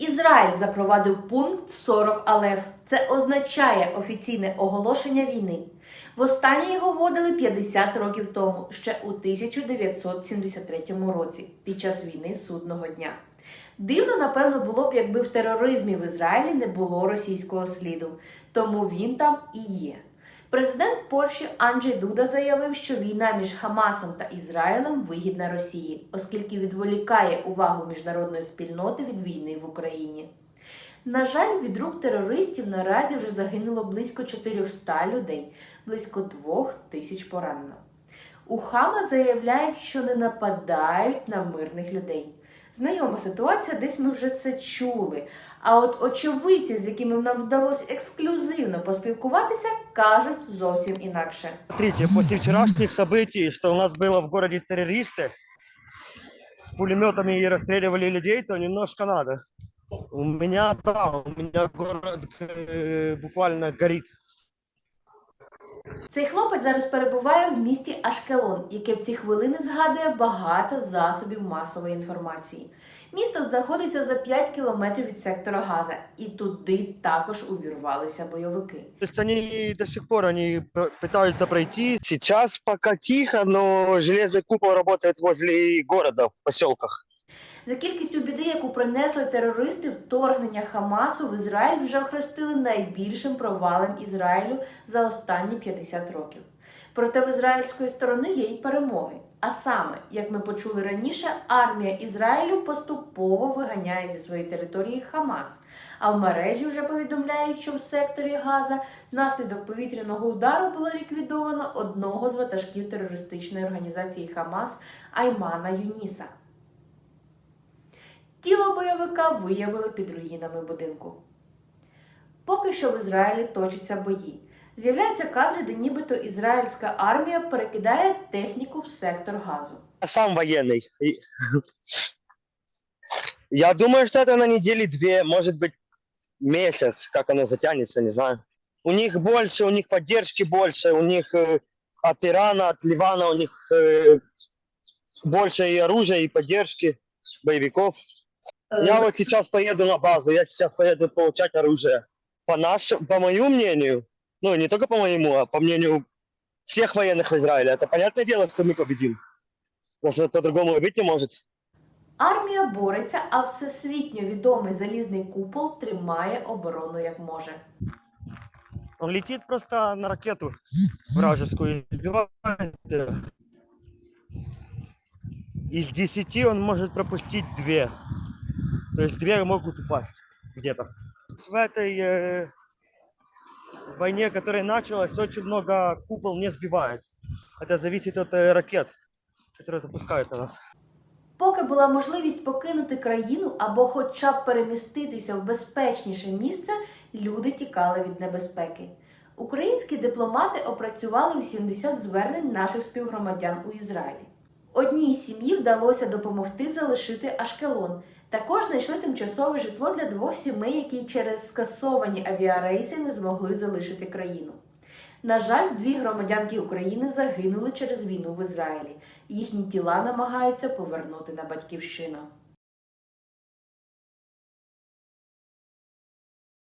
Ізраїль запровадив пункт 40 Алеф. Це означає офіційне оголошення війни. Востаннє його вводили 50 років тому, ще у 1973 році, під час війни судного дня. Дивно, напевно, було б, якби в тероризмі в Ізраїлі не було російського сліду, тому він там і є. Президент Польщі Анджей Дуда заявив, що війна між Хамасом та Ізраїлем вигідна Росії, оскільки відволікає увагу міжнародної спільноти від війни в Україні. На жаль, від рук терористів наразі вже загинуло близько 400 людей, близько 2 тисяч поранено. У Хама заявляють, що не нападають на мирних людей. Знайома ситуація, десь ми вже це чули. А от очевидці, з якими нам вдалося ексклюзивно поспілкуватися, кажуть зовсім інакше. Смотрите, после вчерашних событий, что у нас было в городе террористы, с пулеметами и расстреливали людей, то немножко надо. У меня, да, у меня город э, буквально горит. Цей хлопець зараз перебуває в місті Ашкелон, яке в ці хвилини згадує багато засобів масової інформації. Місто знаходиться за 5 кілометрів від сектора Газа, і туди також увірвалися бойовики. То есть они до сих пор они п- пытаются пройти. Сейчас пока тихо, но железный купол работает возле города, в поселках. За кількістю біди, яку принесли терористи, вторгнення Хамасу в Ізраїль вже охрестили найбільшим провалом Ізраїлю за останні 50 років. Проте в ізраїльської сторони є й перемоги. А саме, як ми почули раніше, армія Ізраїлю поступово виганяє зі своєї території Хамас. А в мережі вже повідомляють, що в секторі Газа внаслідок повітряного удару було ліквідовано одного з ватажків терористичної організації Хамас Аймана Юніса Тіло бойовика виявили під руїнами будинку. Поки що в Ізраїлі точаться бої. З'являються кадри, де нібито ізраїльська армія перекидає техніку в сектор газу. Я сам военный. И- Я думаю, что это на недели две, может быть, месяц, как оно затянется, не знаю. У них больше, у них поддержки больше, у них э, от Ирана, от Ливана, у них э, больше и оружия, и поддержки боевиков. Я вот сейчас поеду на базу, я сейчас поеду получать оружие. По нашему, по моему мнению, ну не только по моему, а по мнению всех военных в Израиле, это понятное дело, что мы победим. Просто по-другому и быть не может. Армія бореться, а всесвітньо відомий залізний купол тримає оборону як може. Он летит просто на ракету вражескую и сбивает. её. Из 10 он может пропустить две. То есть две могут упасть где-то. В этой э, войне, которая началась, очень много купол не сбивает. Это зависит от э, ракет, которые запускают на нас. Поки була можливість покинути країну або хоча б переміститися в безпечніше місце, люди тікали від небезпеки. Українські дипломати опрацювали 80 звернень наших співгромадян у Ізраїлі. Одній сім'ї вдалося допомогти залишити Ашкелон. Також знайшли тимчасове житло для двох сімей, які через скасовані авіарейси не змогли залишити країну. На жаль, дві громадянки України загинули через війну в Ізраїлі. Їхні тіла намагаються повернути на батьківщину.